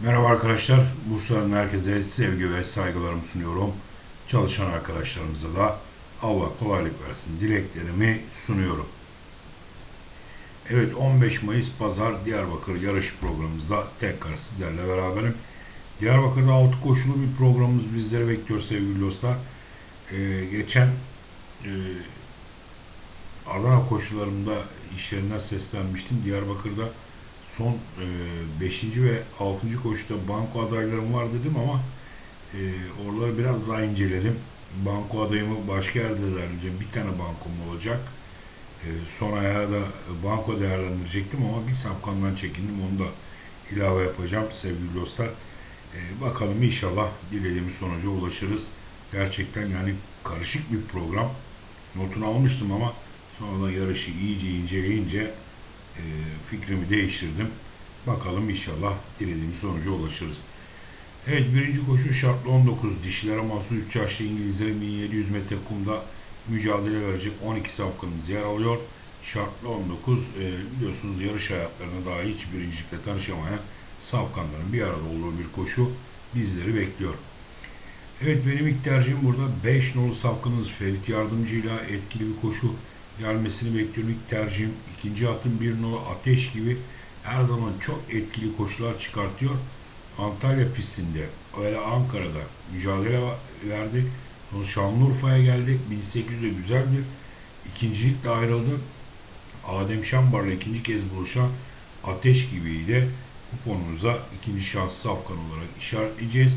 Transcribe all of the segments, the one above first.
Merhaba arkadaşlar. Bursa'nın herkese sevgi ve saygılarımı sunuyorum. Çalışan arkadaşlarımıza da Allah kolaylık versin dileklerimi sunuyorum. Evet 15 Mayıs Pazar Diyarbakır yarış programımızda tekrar sizlerle beraberim. Diyarbakır'da 6 koşulu bir programımız bizleri bekliyor sevgili dostlar. Ee, geçen e, Adana koşularımda işlerinden seslenmiştim. Diyarbakır'da son 5. ve 6. koşuda banko adaylarım var dedim ama e, oraları biraz daha inceledim. Banko adayımı başka yerde değerlendireceğim. Bir tane bankom olacak. E, son ayağı da banko değerlendirecektim ama bir safkandan çekindim. Onu da ilave yapacağım sevgili dostlar. E, bakalım inşallah dilediğimiz sonuca ulaşırız. Gerçekten yani karışık bir program. Notunu almıştım ama sonradan yarışı iyice inceleyince e, fikrimi değiştirdim. Bakalım inşallah dilediğimiz sonuca ulaşırız. Evet birinci koşu şartlı 19 dişilere mahsus 3 yaşlı İngilizlerin 1700 metre kumda mücadele verecek 12 safkanımız yer alıyor. Şartlı 19 e, biliyorsunuz yarış hayatlarına daha hiç birincilikle tanışamayan safkanların bir arada olduğu bir koşu bizleri bekliyor. Evet benim ilk tercihim burada 5 nolu safkanımız Ferit Yardımcı'yla etkili bir koşu gelmesini bekliyorum. İlk tercihim ikinci atın bir nolu ateş gibi her zaman çok etkili koşular çıkartıyor. Antalya pistinde öyle Ankara'da mücadele verdi. Sonra Şanlıurfa'ya geldik. 1800'de güzel bir ikincilikle ayrıldı. Adem Şambar'la ikinci kez buluşan Ateş gibiydi. Kuponumuza ikinci şanslı safkan olarak işaretleyeceğiz.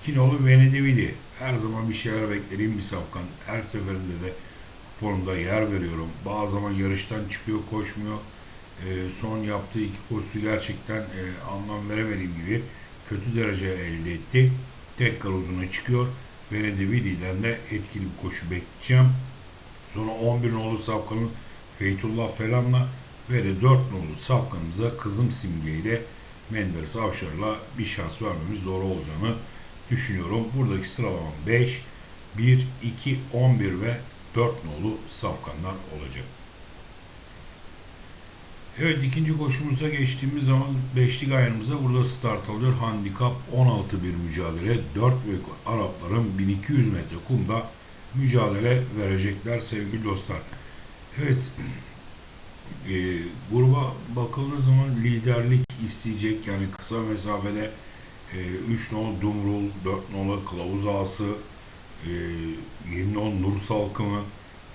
İki nolu Venedividi. Her zaman bir şeyler beklediğim bir safkan. Her seferinde de kuponumda yer veriyorum. Bazı zaman yarıştan çıkıyor, koşmuyor. E, son yaptığı iki koşusu gerçekten e, anlam veremediğim gibi kötü derece elde etti. Tekrar uzuna çıkıyor. Venedividi'den de etkili bir koşu bekleyeceğim. Sonra 11 nolu Safkan'ın Feytullah Felan'la ve de 4 nolu Safkan'ımıza Kızım Simge ile Menderes Avşar'la bir şans vermemiz doğru olacağını düşünüyorum. Buradaki sıralama 5, 1, 2, 11 ve 4 nolu Safkanlar olacak. Evet ikinci koşumuza geçtiğimiz zaman beşlik ayarımıza burada start alıyor. Handikap 16 bir mücadele. 4 büyük Arapların 1200 metre kumda mücadele verecekler sevgili dostlar. Evet e, gruba bakıldığı zaman liderlik isteyecek yani kısa mesafede e, 3 nol Dumrul, 4 nolu Kılavuz Ağası, e, 7 nol Nur Salkımı,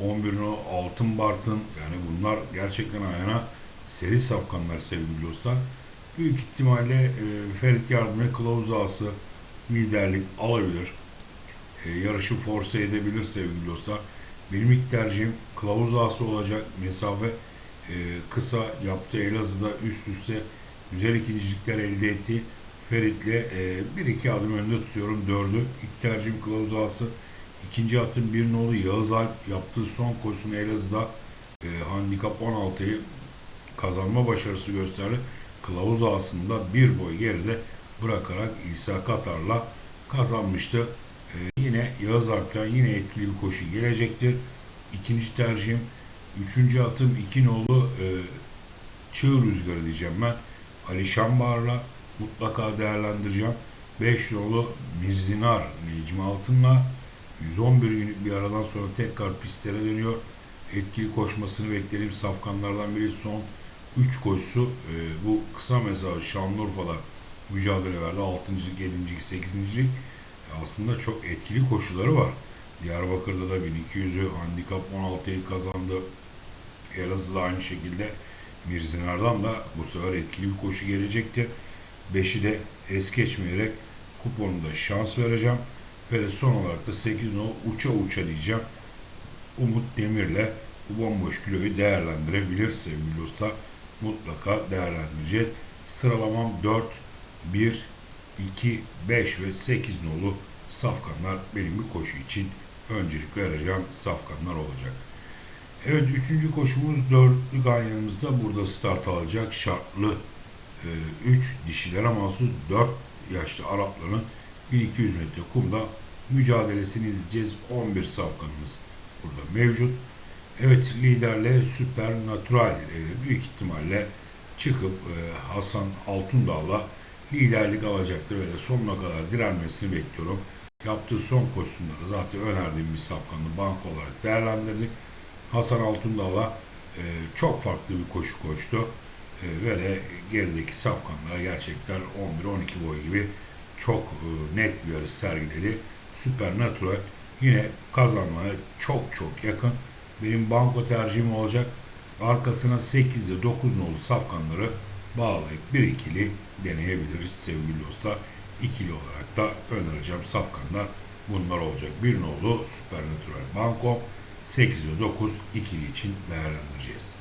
11 nol Altın Bartın yani bunlar gerçekten ayağına seri safkanlar sevgili dostlar. Büyük ihtimalle e, Ferit Yardım'ı kılavuz ağası liderlik alabilir. E, yarışı force edebilir sevgili dostlar. Benim ilk tercihim kılavuz olacak. Mesafe e, kısa yaptığı Elazığ'da üst üste güzel ikincilikler elde etti. Ferit'le e, bir iki adım önde tutuyorum. Dördü. İlk tercihim kılavuz ağası. İkinci atın bir nolu Yağız Alp yaptığı son koşusunu Elazığ'da e, handikap 16'yı kazanma başarısı gösterdi. Kılavuz ağasında bir boy geride bırakarak İsa Katar'la kazanmıştı. Ee, yine Yağız Alp'ten yine etkili bir koşu gelecektir. İkinci tercihim üçüncü atım iki nolu e, Çığ Rüzgarı diyeceğim ben. Ali Şambar'la mutlaka değerlendireceğim. 5 nolu Mirzinar Necmi Altın'la 111 günlük bir aradan sonra tekrar pistlere dönüyor. Etkili koşmasını beklediğim safkanlardan biri son 3 koşusu e, bu kısa mesafe Şanlıurfa'da mücadele verdi. 6. 7. 8. aslında çok etkili koşuları var. Diyarbakır'da da 1200'ü handikap 16'yı kazandı. Elazığ'da aynı şekilde Mirzinar'dan da bu sefer etkili bir koşu gelecektir. 5'i de es geçmeyerek kuponunda şans vereceğim. Ve de son olarak da 8 no uça uça diyeceğim. Umut Demir'le bu bomboş kiloyu değerlendirebilir sevgili dostlar mutlaka değerlendireceğiz. Sıralamam 4, 1, 2, 5 ve 8 nolu safkanlar benim bir koşu için öncelik vereceğim safkanlar olacak. Evet üçüncü koşumuz dörtlü ganyanımızda burada start alacak şartlı 3 e, dişilere mahsus 4 yaşlı Arapların 1200 metre kumda mücadelesini izleyeceğiz. 11 safkanımız burada mevcut. Evet liderle Süper Natural e, büyük ihtimalle çıkıp e, Hasan Altundağ'la liderlik alacaktır ve sonuna kadar direnmesini bekliyorum. Yaptığı son koşusunda da zaten önerdiğim bir safkanlı bank olarak değerlendirdik. Hasan Altundağ'la e, çok farklı bir koşu koştu. E, ve de gerideki safkanlara gerçekten 11-12 boy gibi çok e, net bir yarış sergiledi. Supernatural yine kazanmaya çok çok yakın. Benim banko tercihim olacak. Arkasına 8'de 9 nolu safkanları bağlayıp bir ikili deneyebiliriz sevgili dostlar. İkili olarak da önereceğim safkanlar bunlar olacak. Bir nolu Supernatural Banko 8 ve 9 ikili için değerlendireceğiz.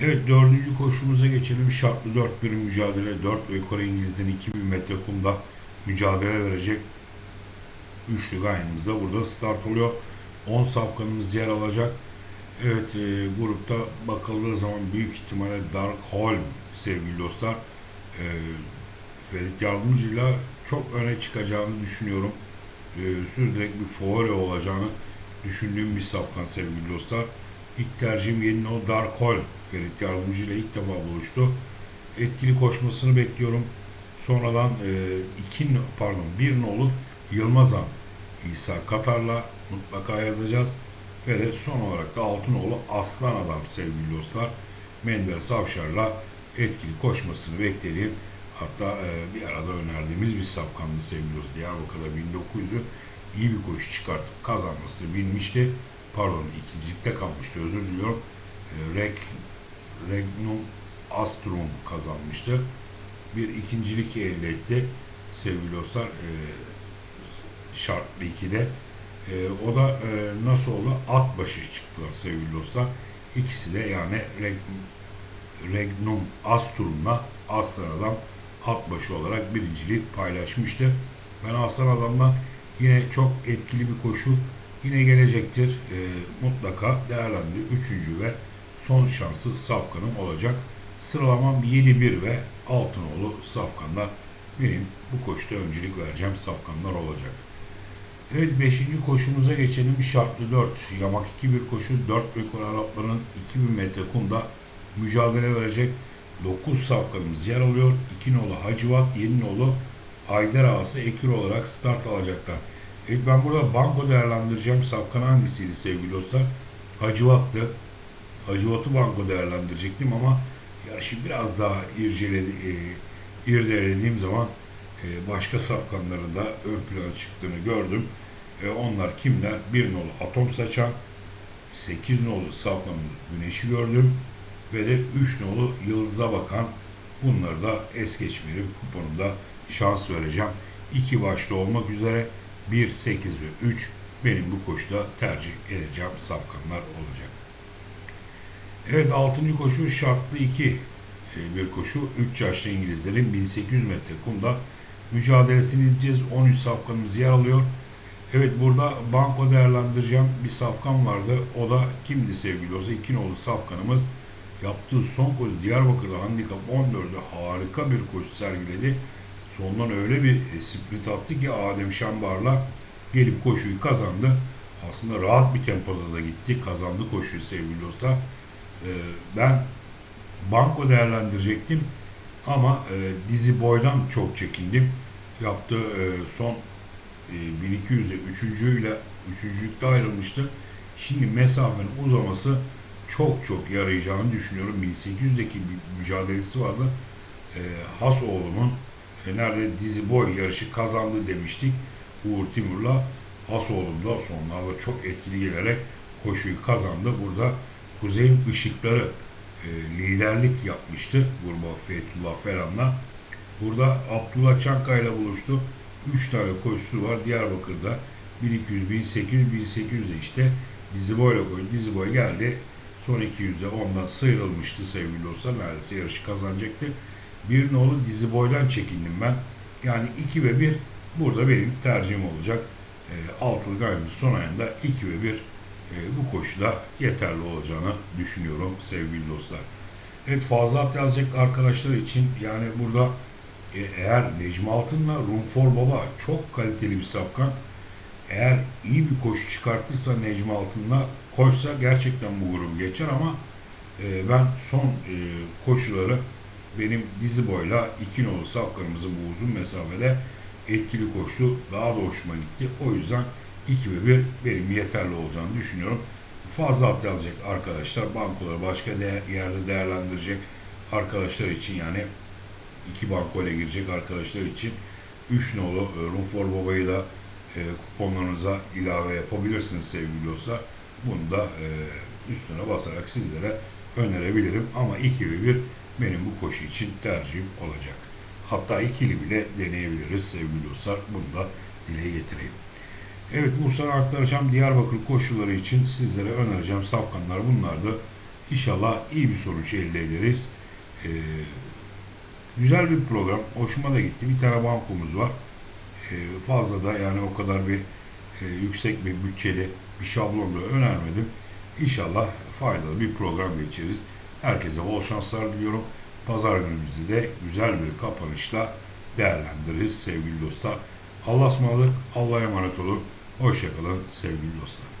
Evet dördüncü koşumuza geçelim. Şartlı 4 bir mücadele. 4 ve yukarı İngiliz'den 2000 metre kumda mücadele verecek. Üçlü gayemizde burada start oluyor. 10 safkanımız yer alacak. Evet e, grupta bakıldığı zaman büyük ihtimalle Dark Holm sevgili dostlar. E, Ferit Yardımcı'yla çok öne çıkacağını düşünüyorum. E, sürekli bir favori olacağını düşündüğüm bir safkan sevgili dostlar. İlk tercihim yeni o Dark Holm. Ferit Yardımcı ile ilk defa buluştu. Etkili koşmasını bekliyorum. Sonradan e, iki, pardon bir nolu Yılmazan İsa Katar'la mutlaka yazacağız. Ve de son olarak da Altınoğlu Aslan Adam sevgili dostlar. Menderes Avşar'la etkili koşmasını bekleyelim. Hatta e, bir arada önerdiğimiz bir safkanlı sevgili dostlar. Diyarbakır'da 1900'ü iyi bir koşu çıkartıp kazanmasını bilmişti. Pardon ikincilikte kalmıştı özür diliyorum. E, Rek, Regnum Astrum kazanmıştı. Bir ikincilik elde etti sevgili dostlar. E, şartlı 2'de. E, o da e, nasıl oldu? At başı çıktılar sevgili dostlar. İkisi de yani Regnum, Regnum Astrum'la Aslan Adam at başı olarak birincilik paylaşmıştı. Ben Aslan Adam'dan yine çok etkili bir koşu yine gelecektir. E, mutlaka değerlendir. Üçüncü ve son şansı Safkan'ım olacak. Sıralamam 7-1 ve Altınoğlu Safkan'dan benim bu koşuda öncelik vereceğim Safkanlar olacak. Evet 5. koşumuza geçelim. Şartlı 4. Yamak 2-1 koşu. 4 rekor Arapların 2000 metre kumda mücadele verecek. 9 safkanımız yer alıyor. 2 nolu Hacivat, 7 nolu Haydar Ağası ekür olarak start alacaklar. Evet ben burada banko değerlendireceğim. Safkan hangisiydi sevgili dostlar? Hacivat'tı. Hacivat'ı banko değerlendirecektim ama yarışı biraz daha irceledi, e, irdelediğim zaman e, başka safkanların da ön plana çıktığını gördüm. E, onlar kimler? Bir nolu Atom Saçan, 8 nolu Safkan'ın Güneş'i gördüm ve de 3 nolu Yıldız'a Bakan bunları da es geçmeyelim. Kuponumda şans vereceğim. 2 başta olmak üzere 1, 8 ve 3 benim bu koşuda tercih edeceğim safkanlar olacak. Evet 6. koşu şartlı 2 bir koşu. 3 yaşlı İngilizlerin 1800 metre kumda mücadelesini izleyeceğiz. 13 safkanımız yer alıyor. Evet burada banko değerlendireceğim bir safkan vardı. O da kimdi sevgili olsa? İki nolu safkanımız yaptığı son koşu Diyarbakır'da handikap 14'de harika bir koşu sergiledi. Sondan öyle bir e, sprint attı ki Adem Şambar'la gelip koşuyu kazandı. Aslında rahat bir tempoda da gitti. Kazandı koşuyu sevgili dostlar. Ee, ben banko değerlendirecektim. Ama e, dizi boydan çok çekindim. Yaptığı e, son e, 1200'de üçüncüyle üçüncülükte ayrılmıştı. Şimdi mesafenin uzaması çok çok yarayacağını düşünüyorum. 1800'deki bir mücadelesi vardı. E, Hasoğlu'nun e, nerede dizi boy yarışı kazandı demiştik. Uğur Timur'la Hasoğlu'nun da sonlarda çok etkili gelerek koşuyu kazandı. Burada Kuzey'in ışıkları e, liderlik yapmıştı Gurba Fethullah Ferhan'la. Burada Abdullah Çankaya ile buluştu. 3 tane koşusu var Diyarbakır'da. 1200, 1800, 1800 de işte Diziboy'la koydu. Diziboy geldi. Son 200'de ondan sıyrılmıştı sevgili dostlar. Neredeyse yarışı kazanacaktı. Bir nolu Diziboy'dan çekindim ben. Yani 2 ve 1 burada benim tercihim olacak. E, altılı son ayında 2 ve 1 e, bu koşuda yeterli olacağını düşünüyorum sevgili dostlar. Evet fazla at yazacak arkadaşlar için yani burada e, eğer Necmi Altın'la Rumfor Baba çok kaliteli bir safkan eğer iyi bir koşu çıkartırsa Necmi Altın'la koşsa gerçekten bu grubu geçer ama e, ben son e, koşuları benim dizi boyla iki nolu safkanımızın bu uzun mesafede etkili koştu. Daha da hoşuma gitti. O yüzden 2 ve 1 benim yeterli olacağını düşünüyorum. Fazla at yazacak arkadaşlar. Bankoları başka de yerde değerlendirecek arkadaşlar için yani iki bankoyla girecek arkadaşlar için 3 nolu e, Rumfor Baba'yı da e, kuponlarınıza ilave yapabilirsiniz sevgili dostlar. Bunu da e, üstüne basarak sizlere önerebilirim. Ama 2 ve 1 benim bu koşu için tercihim olacak. Hatta ikili bile deneyebiliriz sevgili dostlar. Bunu da dile getireyim. Evet Bursa'ya aktaracağım Diyarbakır koşuları için sizlere önereceğim safkanlar bunlardı. İnşallah iyi bir sonuç elde ederiz. Ee, güzel bir program. Hoşuma da gitti. Bir tane bankomuz var. Ee, fazla da yani o kadar bir e, yüksek bir bütçeli bir şablonda önermedim. İnşallah faydalı bir program geçiririz. Herkese bol şanslar diliyorum. Pazar günümüzde de güzel bir kapanışla değerlendiririz sevgili dostlar. Allah'a ısmarladık. Allah'a emanet olun. Hoşçakalın sevgili dostlar.